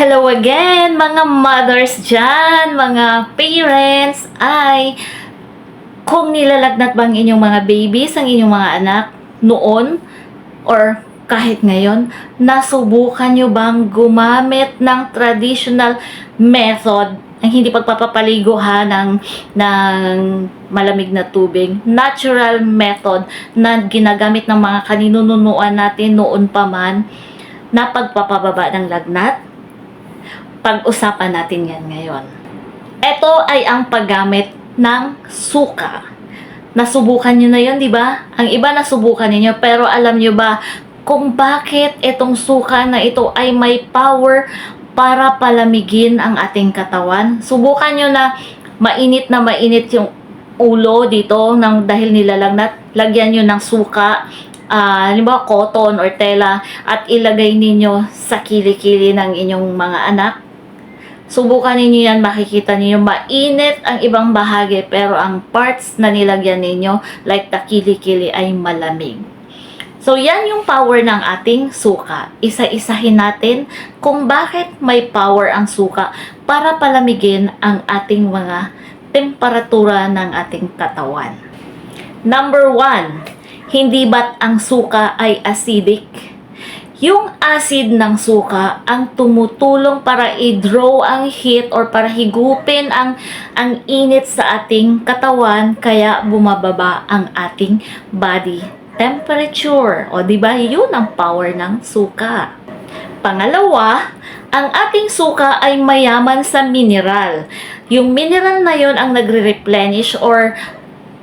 Hello again, mga mothers dyan, mga parents, ay kung nilalagnat bang inyong mga babies, ang inyong mga anak noon or kahit ngayon, nasubukan nyo bang gumamit ng traditional method ang hindi pagpapapaligo ha ng, ng malamig na tubig. Natural method na ginagamit ng mga kaninunuan natin noon pa man na pagpapababa ng lagnat. Pag-usapan natin yan ngayon. Ito ay ang paggamit ng suka. Nasubukan nyo na yun, di ba? Ang iba nasubukan ninyo, pero alam nyo ba kung bakit itong suka na ito ay may power para palamigin ang ating katawan? Subukan nyo na mainit na mainit yung ulo dito ng dahil nilalagnat. Lagyan nyo ng suka, ah, halimbawa cotton or tela at ilagay ninyo sa kilikili ng inyong mga anak. Subukan ninyo yan, makikita ninyo mainit ang ibang bahagi pero ang parts na nilagyan ninyo like the kilikili ay malamig. So yan yung power ng ating suka. Isa-isahin natin kung bakit may power ang suka para palamigin ang ating mga temperatura ng ating katawan. Number one, hindi ba't ang suka ay acidic? Yung acid ng suka ang tumutulong para i-draw ang heat or para higupin ang ang init sa ating katawan kaya bumababa ang ating body temperature. O di ba yun ang power ng suka. Pangalawa, ang ating suka ay mayaman sa mineral. Yung mineral na yon ang nagre-replenish or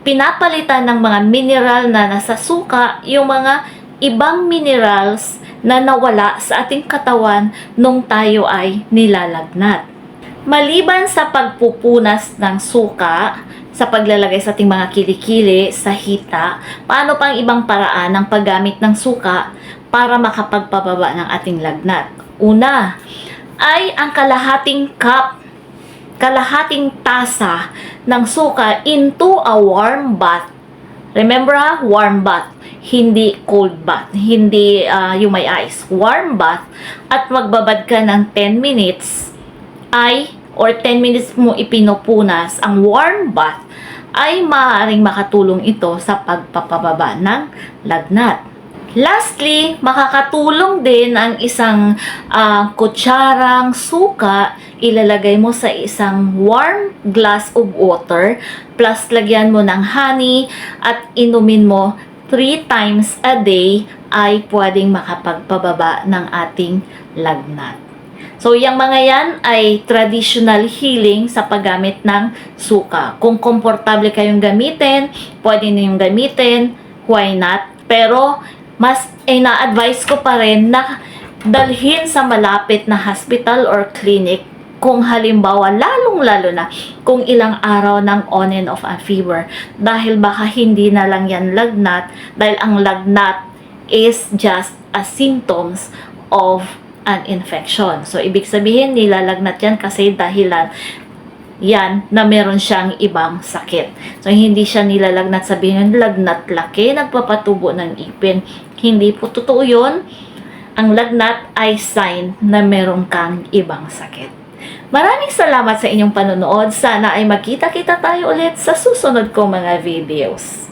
pinapalitan ng mga mineral na nasa suka yung mga ibang minerals na nawala sa ating katawan nung tayo ay nilalagnat. Maliban sa pagpupunas ng suka, sa paglalagay sa ating mga kilikili, sa hita, paano pang ibang paraan ng paggamit ng suka para makapagpababa ng ating lagnat? Una, ay ang kalahating cup, kalahating tasa ng suka into a warm bath. Remember ha, warm bath, hindi cold bath, hindi ah, yung may ice. Warm bath at magbabad ka ng 10 minutes ay or 10 minutes mo ipinupunas ang warm bath ay maaaring makatulong ito sa pagpapababa ng lagnat. Lastly, makakatulong din ang isang ah, kutsarang suka ilalagay mo sa isang warm glass of water plus lagyan mo ng honey at inumin mo 3 times a day ay pwedeng makapagpababa ng ating lagnat. So, yung mga yan ay traditional healing sa paggamit ng suka. Kung komportable kayong gamitin, pwede ninyong gamitin, why not? Pero, mas ina-advise ko pa rin na dalhin sa malapit na hospital or clinic kung halimbawa, lalong-lalo na kung ilang araw ng on and off a fever. Dahil baka hindi na lang yan lagnat, dahil ang lagnat is just a symptoms of an infection. So, ibig sabihin, nilalagnat yan kasi dahilan yan na meron siyang ibang sakit. So, hindi siya nilalagnat sabihin yung lagnat laki, nagpapatubo ng ipin. Hindi po totoo yun. Ang lagnat ay sign na meron kang ibang sakit. Maraming salamat sa inyong panonood. Sana ay magkita-kita tayo ulit sa susunod kong mga videos.